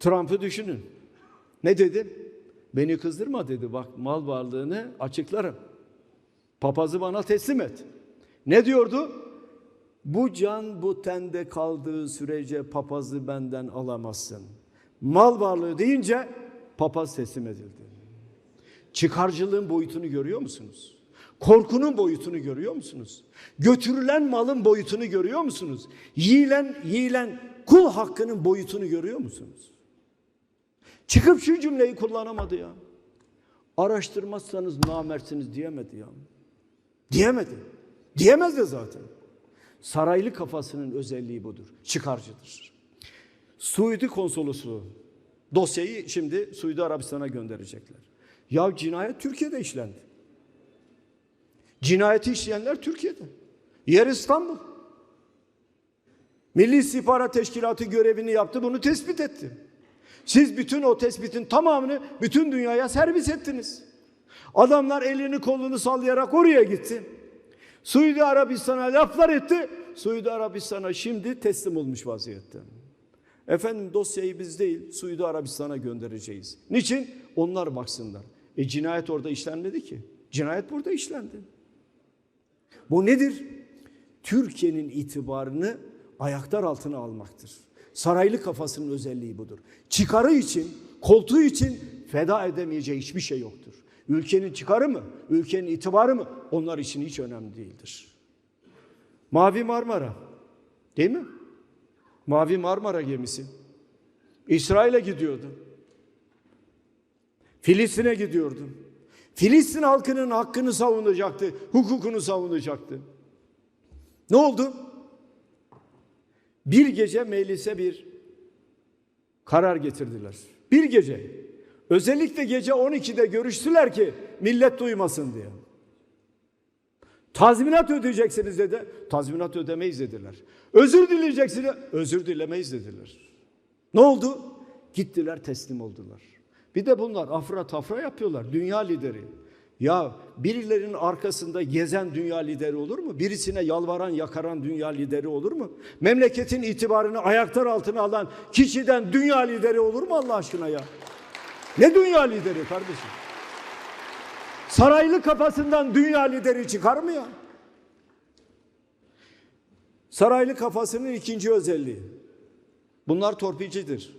Trump'ı düşünün. Ne dedi? Beni kızdırma dedi. Bak mal varlığını açıklarım. Papazı bana teslim et. Ne diyordu? Bu can bu tende kaldığı sürece papazı benden alamazsın. Mal varlığı deyince papaz teslim edildi. Çıkarcılığın boyutunu görüyor musunuz? Korkunun boyutunu görüyor musunuz? Götürülen malın boyutunu görüyor musunuz? Yiyilen, yiyilen kul hakkının boyutunu görüyor musunuz? Çıkıp şu cümleyi kullanamadı ya. Araştırmazsanız namertsiniz diyemedi ya. Diyemedi. Diyemez de zaten. Saraylı kafasının özelliği budur. Çıkarcıdır. Suudi konsolosluğu dosyayı şimdi Suudi Arabistan'a gönderecekler. Ya cinayet Türkiye'de işlendi. Cinayeti işleyenler Türkiye'de. Yer İstanbul. Milli İstihbarat Teşkilatı görevini yaptı, bunu tespit etti. Siz bütün o tespitin tamamını bütün dünyaya servis ettiniz. Adamlar elini kolunu sallayarak oraya gitti. Suudi Arabistan'a laflar etti. Suudi Arabistan'a şimdi teslim olmuş vaziyette. Efendim dosyayı biz değil Suudi Arabistan'a göndereceğiz. Niçin? Onlar baksınlar. E cinayet orada işlenmedi ki. Cinayet burada işlendi. Bu nedir? Türkiye'nin itibarını ayaklar altına almaktır. Saraylı kafasının özelliği budur. Çıkarı için, koltuğu için feda edemeyeceği hiçbir şey yoktur. Ülkenin çıkarı mı, ülkenin itibarı mı onlar için hiç önemli değildir. Mavi Marmara değil mi? Mavi Marmara gemisi. İsrail'e gidiyordu. Filistin'e gidiyordu. Filistin halkının hakkını savunacaktı, hukukunu savunacaktı. Ne oldu? Bir gece meclise bir karar getirdiler. Bir gece. Özellikle gece 12'de görüştüler ki millet duymasın diye. Tazminat ödeyeceksiniz dedi. Tazminat ödemeyiz dediler. Özür dileyeceksiniz. Özür dilemeyiz dediler. Ne oldu? Gittiler teslim oldular. Bir de bunlar afra tafra yapıyorlar. Dünya lideri. Ya birilerinin arkasında gezen dünya lideri olur mu? Birisine yalvaran, yakaran dünya lideri olur mu? Memleketin itibarını ayaklar altına alan kişiden dünya lideri olur mu Allah aşkına ya? Ne dünya lideri kardeşim? Saraylı kafasından dünya lideri çıkar mı ya? Saraylı kafasının ikinci özelliği. Bunlar torpilcidir.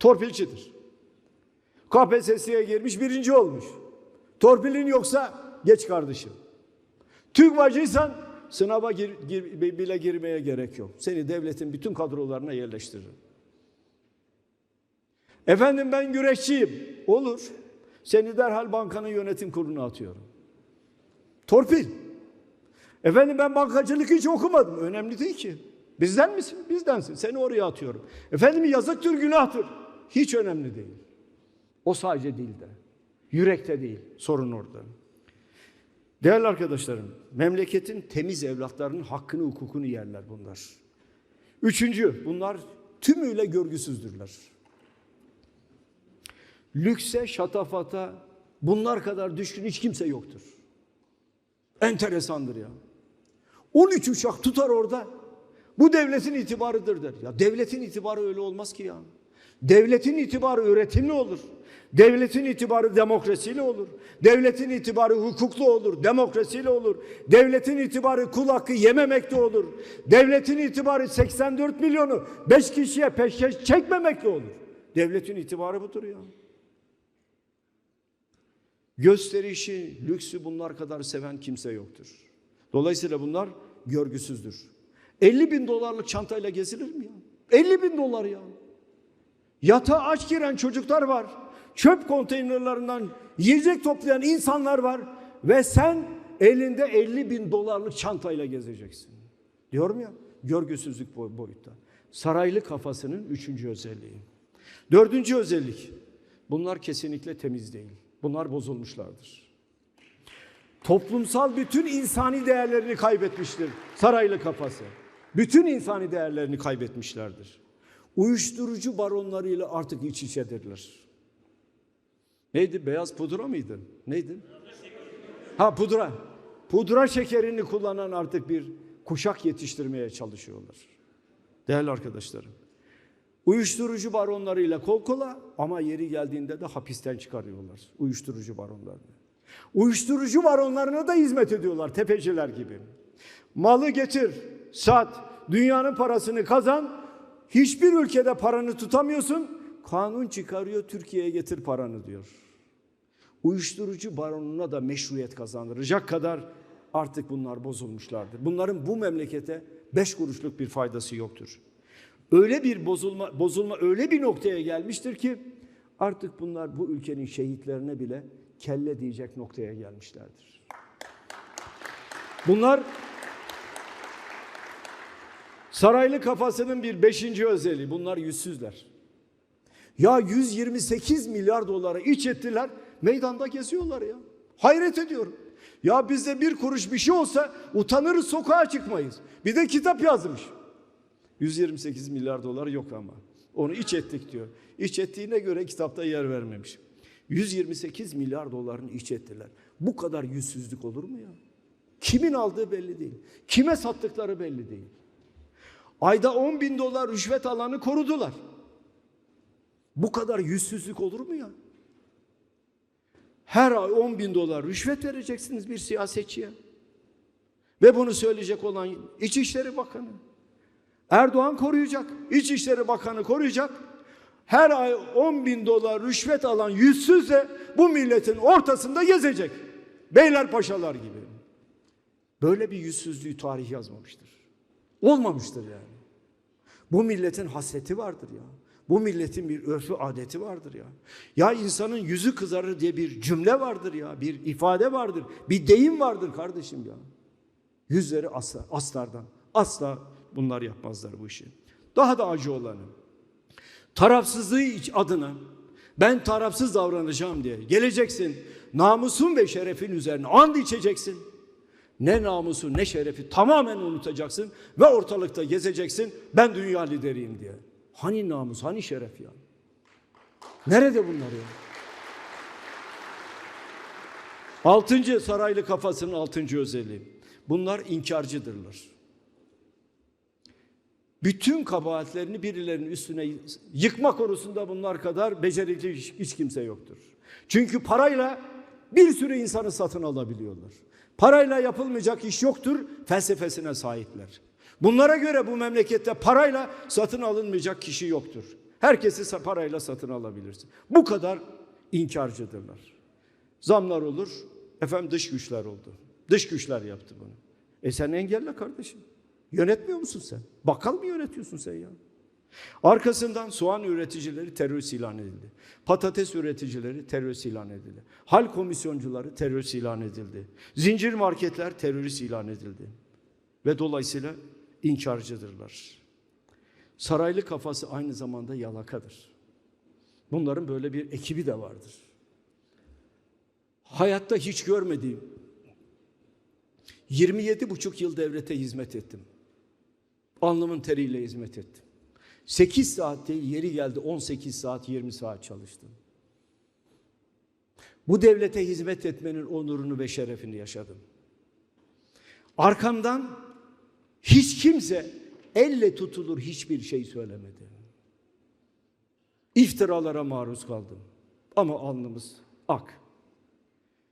Torpilcidir. KPSS'ye girmiş birinci olmuş. Torpilin yoksa geç kardeşim. TÜGVACıysan sınava gir, gir, bile girmeye gerek yok. Seni devletin bütün kadrolarına yerleştiririm. Efendim ben güreşçiyim. Olur. Seni derhal bankanın yönetim kuruluna atıyorum. Torpil. Efendim ben bankacılık hiç okumadım. Önemli değil ki. Bizden misin? Bizdensin. Seni oraya atıyorum. Efendim yazıktır, günahtır. Hiç önemli değil. O sadece dilde. Yürekte değil. Sorun orada. Değerli arkadaşlarım, memleketin temiz evlatlarının hakkını, hukukunu yerler bunlar. Üçüncü, bunlar tümüyle görgüsüzdürler. Lükse, şatafata bunlar kadar düşkün hiç kimse yoktur. Enteresandır ya. 13 uçak tutar orada. Bu devletin itibarıdır der. Ya devletin itibarı öyle olmaz ki ya. Devletin itibarı üretimli olur. Devletin itibarı demokrasiyle olur. Devletin itibarı hukuklu olur, demokrasiyle olur. Devletin itibarı kul hakkı yememekte olur. Devletin itibarı 84 milyonu 5 kişiye peşkeş çekmemekle olur. Devletin itibarı budur ya. Gösterişi, lüksü bunlar kadar seven kimse yoktur. Dolayısıyla bunlar görgüsüzdür. 50 bin dolarlık çantayla gezilir mi ya? 50 bin dolar ya. Yatağa aç giren çocuklar var. Çöp konteynerlerinden yiyecek toplayan insanlar var. Ve sen elinde 50 bin dolarlık çantayla gezeceksin. Diyorum ya görgüsüzlük boyutta. Saraylı kafasının üçüncü özelliği. Dördüncü özellik. Bunlar kesinlikle temiz değil. Bunlar bozulmuşlardır. Toplumsal bütün insani değerlerini kaybetmiştir saraylı kafası. Bütün insani değerlerini kaybetmişlerdir. Uyuşturucu baronlarıyla artık iç içedirler. Neydi? Beyaz pudra mıydı? Neydi? Ha pudra. Pudra şekerini kullanan artık bir kuşak yetiştirmeye çalışıyorlar. Değerli arkadaşlarım. Uyuşturucu baronlarıyla kol kola ama yeri geldiğinde de hapisten çıkarıyorlar uyuşturucu baronlarını. Uyuşturucu baronlarına da hizmet ediyorlar tepeciler gibi. Malı getir, sat, dünyanın parasını kazan. Hiçbir ülkede paranı tutamıyorsun. Kanun çıkarıyor Türkiye'ye getir paranı diyor. Uyuşturucu baronuna da meşruiyet kazandıracak kadar artık bunlar bozulmuşlardır. Bunların bu memlekete beş kuruşluk bir faydası yoktur. Öyle bir bozulma, bozulma öyle bir noktaya gelmiştir ki artık bunlar bu ülkenin şehitlerine bile kelle diyecek noktaya gelmişlerdir. Bunlar saraylı kafasının bir beşinci özelliği. Bunlar yüzsüzler. Ya 128 milyar dolara iç ettiler, meydanda geziyorlar ya. Hayret ediyorum. Ya bizde bir kuruş bir şey olsa utanırız sokağa çıkmayız. Bir de kitap yazmış. 128 milyar dolar yok ama. Onu iç ettik diyor. İç ettiğine göre kitapta yer vermemiş. 128 milyar dolarını iç ettiler. Bu kadar yüzsüzlük olur mu ya? Kimin aldığı belli değil. Kime sattıkları belli değil. Ayda 10 bin dolar rüşvet alanı korudular. Bu kadar yüzsüzlük olur mu ya? Her ay 10 bin dolar rüşvet vereceksiniz bir siyasetçiye. Ve bunu söyleyecek olan İçişleri Bakanı. Erdoğan koruyacak. İçişleri Bakanı koruyacak. Her ay 10 bin dolar rüşvet alan yüzsüz de bu milletin ortasında gezecek. Beyler paşalar gibi. Böyle bir yüzsüzlüğü tarih yazmamıştır. Olmamıştır yani. Bu milletin hasreti vardır ya. Bu milletin bir örfü adeti vardır ya. Ya insanın yüzü kızarır diye bir cümle vardır ya. Bir ifade vardır. Bir deyim vardır kardeşim ya. Yüzleri asla, aslardan. Asla bunlar yapmazlar bu işi. Daha da acı olanı. Tarafsızlığı adına ben tarafsız davranacağım diye geleceksin. Namusun ve şerefin üzerine and içeceksin. Ne namusu ne şerefi tamamen unutacaksın ve ortalıkta gezeceksin. Ben dünya lideriyim diye. Hani namus, hani şeref ya? Nerede bunlar ya? Altıncı saraylı kafasının altıncı özelliği. Bunlar inkarcıdırlar. Bütün kabahatlerini birilerinin üstüne yıkma konusunda bunlar kadar becerikli hiç, kimse yoktur. Çünkü parayla bir sürü insanı satın alabiliyorlar. Parayla yapılmayacak iş yoktur felsefesine sahipler. Bunlara göre bu memlekette parayla satın alınmayacak kişi yoktur. Herkesi parayla satın alabilirsin. Bu kadar inkarcıdırlar. Zamlar olur, efendim dış güçler oldu. Dış güçler yaptı bunu. E sen engelle kardeşim. Yönetmiyor musun sen? Bakkal mı yönetiyorsun sen ya? Arkasından soğan üreticileri terörist ilan edildi. Patates üreticileri terörist ilan edildi. Hal komisyoncuları terörist ilan edildi. Zincir marketler terörist ilan edildi. Ve dolayısıyla inkarcıdırlar. Saraylı kafası aynı zamanda yalakadır. Bunların böyle bir ekibi de vardır. Hayatta hiç görmediğim 27 buçuk yıl devlete hizmet ettim. Alnımın teriyle hizmet ettim. 8 saat değil yeri geldi 18 saat 20 saat çalıştım. Bu devlete hizmet etmenin onurunu ve şerefini yaşadım. Arkamdan hiç kimse elle tutulur hiçbir şey söylemedi. İftiralara maruz kaldım. Ama alnımız ak.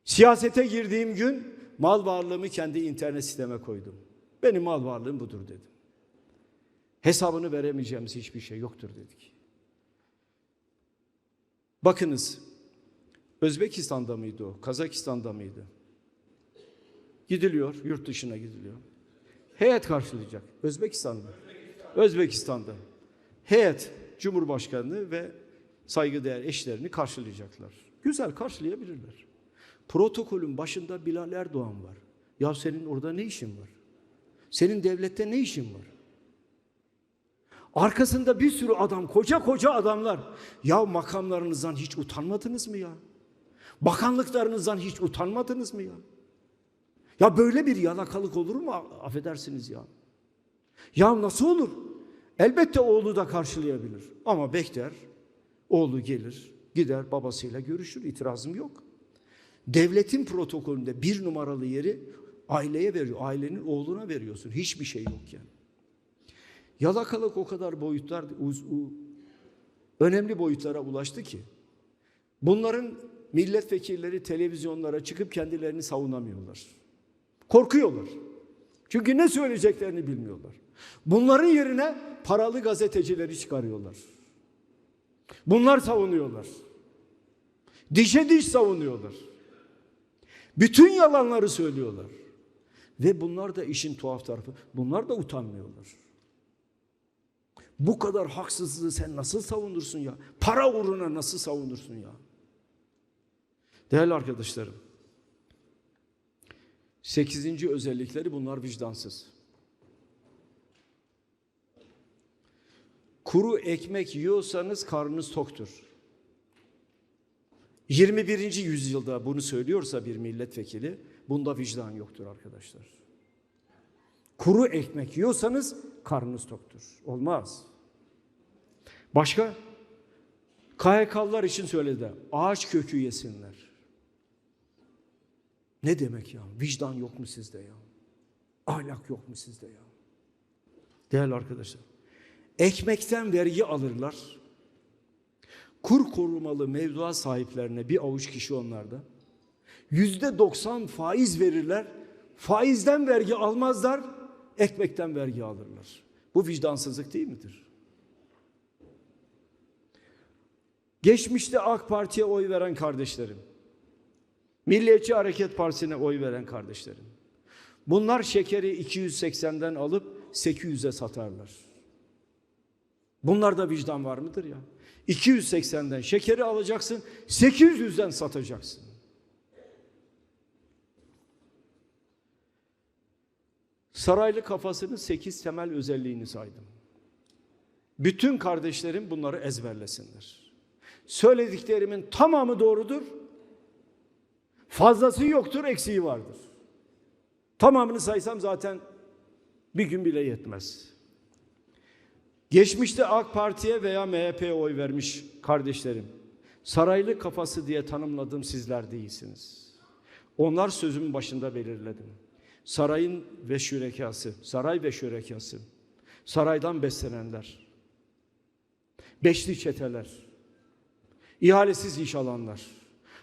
Siyasete girdiğim gün mal varlığımı kendi internet siteme koydum. Benim mal varlığım budur dedim. Hesabını veremeyeceğimiz hiçbir şey yoktur dedik. Bakınız Özbekistan'da mıydı o? Kazakistan'da mıydı? Gidiliyor, yurt dışına gidiliyor. Heyet karşılayacak. Özbekistan'da. Özbekistan'da. Heyet Cumhurbaşkanı ve saygıdeğer eşlerini karşılayacaklar. Güzel karşılayabilirler. Protokolün başında Bilal Erdoğan var. Ya senin orada ne işin var? Senin devlette ne işin var? Arkasında bir sürü adam, koca koca adamlar. Ya makamlarınızdan hiç utanmadınız mı ya? Bakanlıklarınızdan hiç utanmadınız mı ya? Ya böyle bir yalakalık olur mu? Affedersiniz ya. Ya nasıl olur? Elbette oğlu da karşılayabilir. Ama bekler, oğlu gelir, gider babasıyla görüşür. İtirazım yok. Devletin protokolünde bir numaralı yeri aileye veriyor. Ailenin oğluna veriyorsun. Hiçbir şey yok yani. Yalakalık o kadar boyutlar önemli boyutlara ulaştı ki bunların milletvekilleri televizyonlara çıkıp kendilerini savunamıyorlar. Korkuyorlar. Çünkü ne söyleyeceklerini bilmiyorlar. Bunların yerine paralı gazetecileri çıkarıyorlar. Bunlar savunuyorlar. Dişe diş savunuyorlar. Bütün yalanları söylüyorlar. Ve bunlar da işin tuhaf tarafı. Bunlar da utanmıyorlar. Bu kadar haksızlığı sen nasıl savunursun ya? Para uğruna nasıl savunursun ya? Değerli arkadaşlarım. Sekizinci özellikleri bunlar vicdansız. Kuru ekmek yiyorsanız karnınız toktur. 21. yüzyılda bunu söylüyorsa bir milletvekili bunda vicdan yoktur arkadaşlar. Kuru ekmek yiyorsanız karnınız toktur. Olmaz. Başka? KHK'lılar için söyledi. Ağaç kökü yesinler. Ne demek ya? Vicdan yok mu sizde ya? Ahlak yok mu sizde ya? Değerli arkadaşlar. Ekmekten vergi alırlar. Kur korumalı mevduat sahiplerine bir avuç kişi onlarda. Yüzde doksan faiz verirler. Faizden vergi almazlar. Ekmekten vergi alırlar. Bu vicdansızlık değil midir? Geçmişte AK Parti'ye oy veren kardeşlerim, Milliyetçi Hareket Partisi'ne oy veren kardeşlerim. Bunlar şekeri 280'den alıp 800'e satarlar. Bunlarda vicdan var mıdır ya? 280'den şekeri alacaksın, 800'den satacaksın. Saraylı kafasının 8 temel özelliğini saydım. Bütün kardeşlerim bunları ezberlesinler. Söylediklerimin tamamı doğrudur. Fazlası yoktur, eksiği vardır. Tamamını saysam zaten bir gün bile yetmez. Geçmişte AK Parti'ye veya MHP'ye oy vermiş kardeşlerim, saraylı kafası diye tanımladığım sizler değilsiniz. Onlar sözümün başında belirledim. Sarayın ve şürekası, saray ve şürekası, saraydan beslenenler, beşli çeteler, ihalesiz iş alanlar,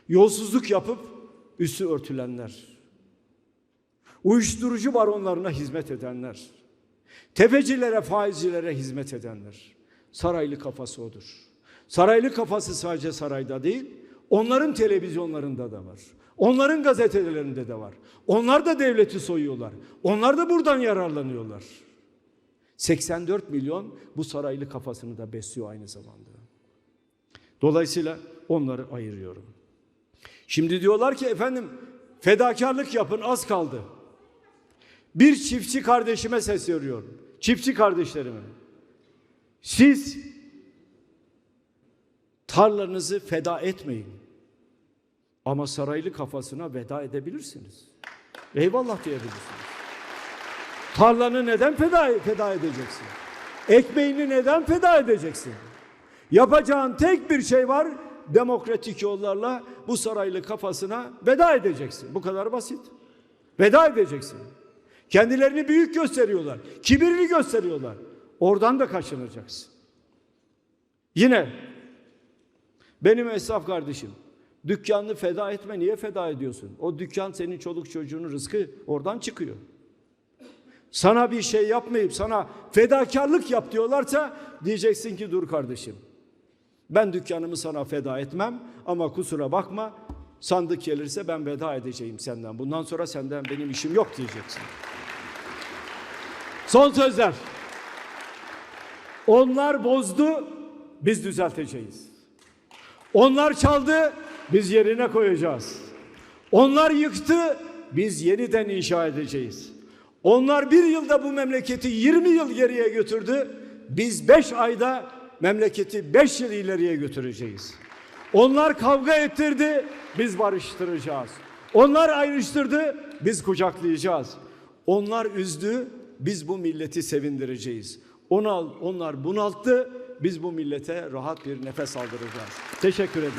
yolsuzluk yapıp üstü örtülenler, uyuşturucu baronlarına hizmet edenler, tefecilere, faizcilere hizmet edenler. Saraylı kafası odur. Saraylı kafası sadece sarayda değil, onların televizyonlarında da var. Onların gazetelerinde de var. Onlar da devleti soyuyorlar. Onlar da buradan yararlanıyorlar. 84 milyon bu saraylı kafasını da besliyor aynı zamanda. Dolayısıyla onları ayırıyorum. Şimdi diyorlar ki efendim fedakarlık yapın az kaldı. Bir çiftçi kardeşime sesleniyorum. Çiftçi kardeşlerime. Siz tarlanızı feda etmeyin. Ama saraylı kafasına veda edebilirsiniz. Eyvallah diyebilirsiniz. Tarlanı neden feda, feda edeceksin? Ekmeğini neden feda edeceksin? Yapacağın tek bir şey var. Demokratik yollarla bu saraylı kafasına veda edeceksin. Bu kadar basit. Veda edeceksin. Kendilerini büyük gösteriyorlar. Kibirli gösteriyorlar. Oradan da kaçınacaksın. Yine benim esnaf kardeşim dükkanını feda etme niye feda ediyorsun? O dükkan senin çoluk çocuğunun rızkı oradan çıkıyor. Sana bir şey yapmayıp sana fedakarlık yap diyorlarsa diyeceksin ki dur kardeşim. Ben dükkanımı sana feda etmem ama kusura bakma sandık gelirse ben veda edeceğim senden. Bundan sonra senden benim işim yok diyeceksin. Son sözler. Onlar bozdu, biz düzelteceğiz. Onlar çaldı, biz yerine koyacağız. Onlar yıktı, biz yeniden inşa edeceğiz. Onlar bir yılda bu memleketi 20 yıl geriye götürdü. Biz 5 ayda memleketi 5 yıl ileriye götüreceğiz. Onlar kavga ettirdi, biz barıştıracağız. Onlar ayrıştırdı, biz kucaklayacağız. Onlar üzdü, biz bu milleti sevindireceğiz. Onlar, onlar bunalttı, biz bu millete rahat bir nefes aldıracağız. Teşekkür ederim.